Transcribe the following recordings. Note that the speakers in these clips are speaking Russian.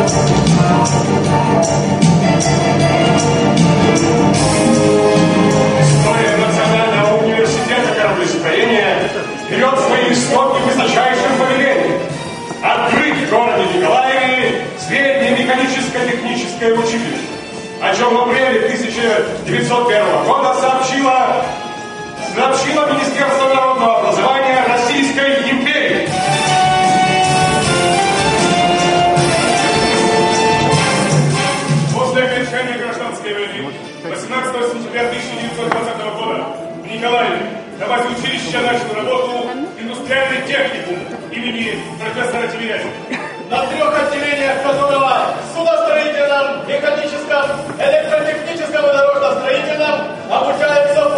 История Национального университета кораблестроения берет свои истоки высочайшим повелением. Открыть в городе Николаеве среднее механическо-техническое училище, о чем в апреле 1901 года сообщила, сообщило Министерство народного в Николаеве на базе училища работу индустриальный техникум имени профессора Тимирязева. на трех отделениях которого судостроительном, механическом, электротехническом и дорожно-строительном обучается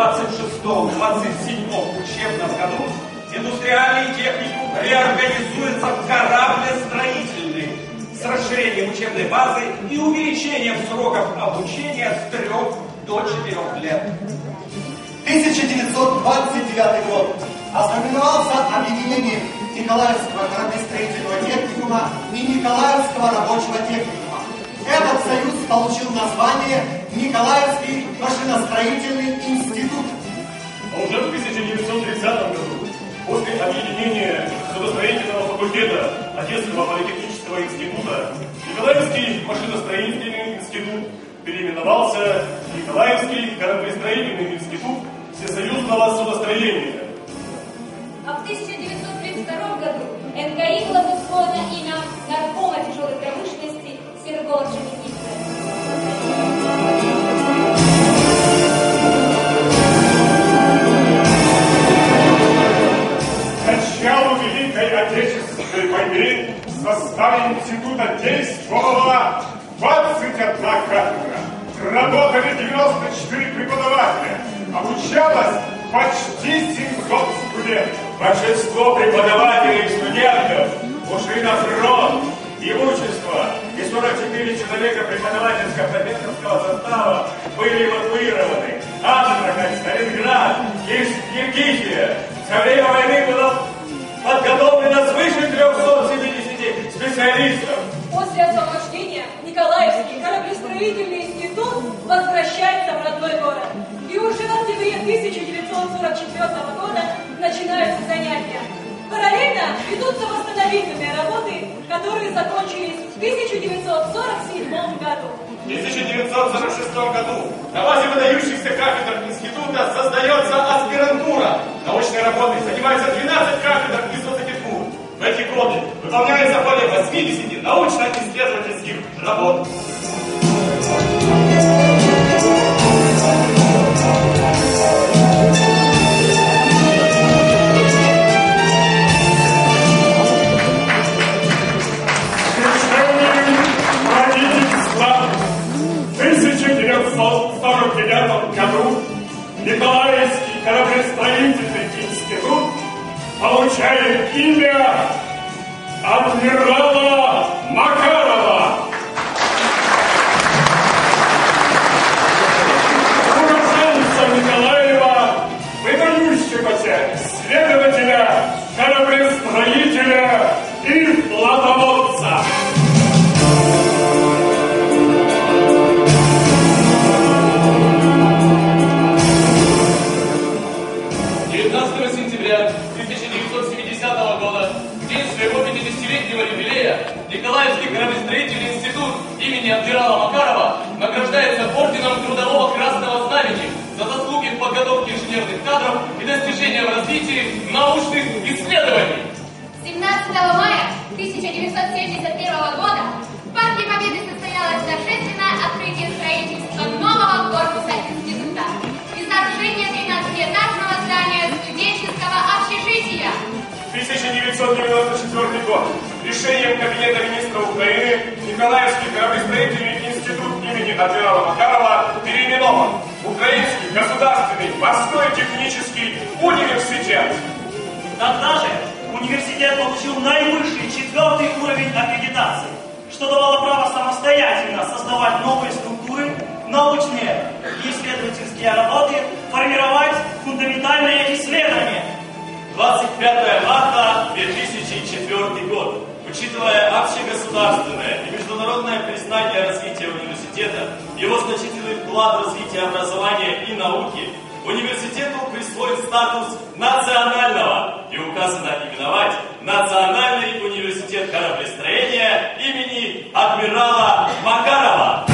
26-27 учебном году индустриальный техникум реорганизуется в кораблестроительный с расширением учебной базы и увеличением сроков обучения с 3 до 4 лет. 1929 год. Ознаменовался объединением Николаевского кораблестроительного техникума и Николаевского рабочего техникума. Этот союз получил название Николаевский машиностроительный институт. А уже в 1930 году, после объединения судостроительного факультета Одесского политехнического института, Николаевский машиностроительный институт переименовался в Николаевский кораблестроительный институт всесоюзного судостроения. Отечественной войны в института действовала 21 кафедра. Работали 94 преподавателя. Обучалось почти 700 студентов. Большинство преподавателей и студентов ушли на фронт, имущество и 44 человека преподавательско-профессорского состава были эвакуированы. Астрахань, Сталинград, Киргизия. Со время войны специалистов. После освобождения Николаевский кораблестроительный институт возвращается в родной город. И уже в октябре 1944 года начинаются занятия. Параллельно ведутся восстановительные работы, которые закончились в 1947 году. В 1946 году на базе выдающихся кафедр института создается аспирантура. Научной работой занимается 12 кафедр из 22. В эти годы выполняется более 80 научно-исследовательских работ. Николаевский кораблестроительный институт имени адмирала Макарова награждается орденом Трудового Красного Знамени за заслуги в подготовке инженерных кадров и достижения в развитии научных исследований. 17 мая 1971 года в Парке Победы состоялось торжественное открытие строительства нового корпуса института и сооружение 13-этажного здания студенческого общежития. 1994 год. Решением Кабинета министров Украины Николаевский кораблестроительный институт имени адмирала Макарова переименован в Украинский государственный морской технический университет. Тогда же университет получил наивысший четвертый уровень аккредитации, что давало право самостоятельно создавать новые структуры, научные и исследовательские работы, формировать фундаментальные исследования. 25 марта 2004 год. Учитывая общегосударственное и международное признание развития университета, его значительный вклад в развитие образования и науки, университету присвоен статус национального и указано именовать Национальный университет кораблестроения имени адмирала Макарова.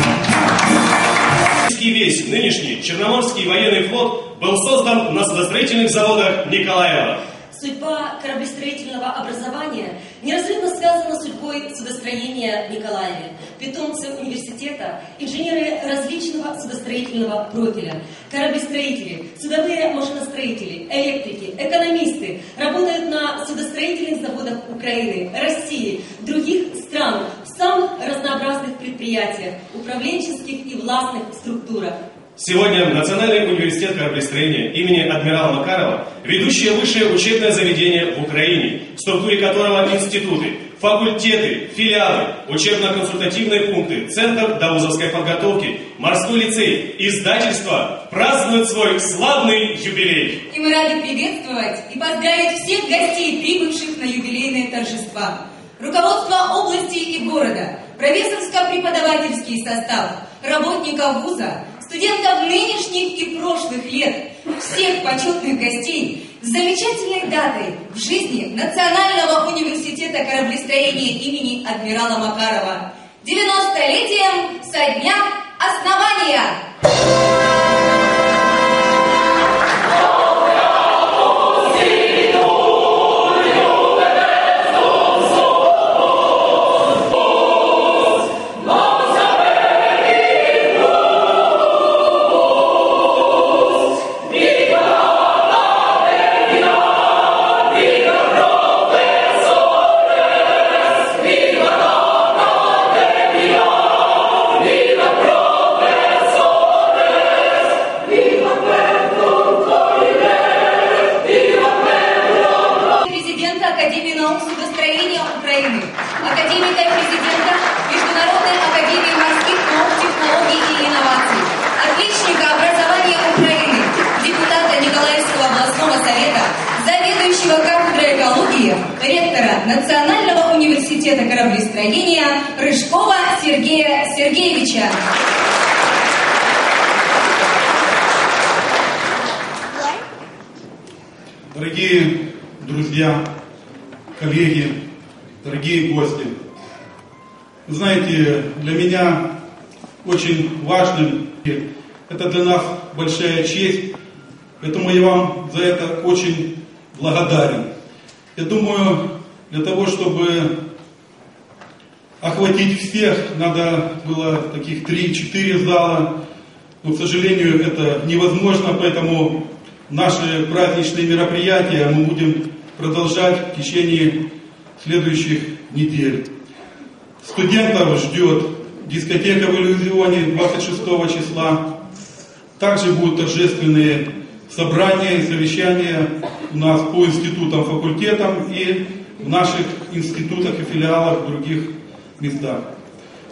Весь нынешний Черноморский военный флот был создан на судостроительных заводах Николаева. Судьба кораблестроительного образования неразрывно связана с судьбой судостроения Николаеве. Питомцы университета, инженеры различного судостроительного профиля, кораблестроители, судовые машиностроители, электрики, экономисты работают на судостроительных заводах Украины, России, других стран, в самых разнообразных предприятиях, управленческих и властных структурах. Сегодня Национальный университет кораблестроения имени адмирала Макарова – ведущее высшее учебное заведение в Украине, в структуре которого институты, факультеты, филиалы, учебно-консультативные пункты, Центр доузовской подготовки, морской лицей, издательство празднуют свой славный юбилей. И мы рады приветствовать и поздравить всех гостей, прибывших на юбилейные торжества. Руководство области и города, профессорско-преподавательский состав, работников вуза, студентов нынешних и прошлых лет, всех почетных гостей с замечательной датой в жизни Национального университета кораблестроения имени адмирала Макарова. 90-летием со дня основания! Ректора Национального университета кораблестроения Рыжкова Сергея Сергеевича. Дорогие друзья, коллеги, дорогие гости, знаете, для меня очень важным, это для нас большая честь, поэтому я вам за это очень благодарен. Я думаю, для того, чтобы охватить всех, надо было таких 3-4 зала, но, к сожалению, это невозможно, поэтому наши праздничные мероприятия мы будем продолжать в течение следующих недель. Студентов ждет дискотека в иллюзионе 26 числа. Также будут торжественные собрания и совещания у нас по институтам, факультетам и в наших институтах и филиалах в других местах.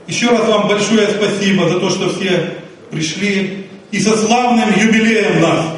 Еще раз вам большое спасибо за то, что все пришли и со славным юбилеем нас.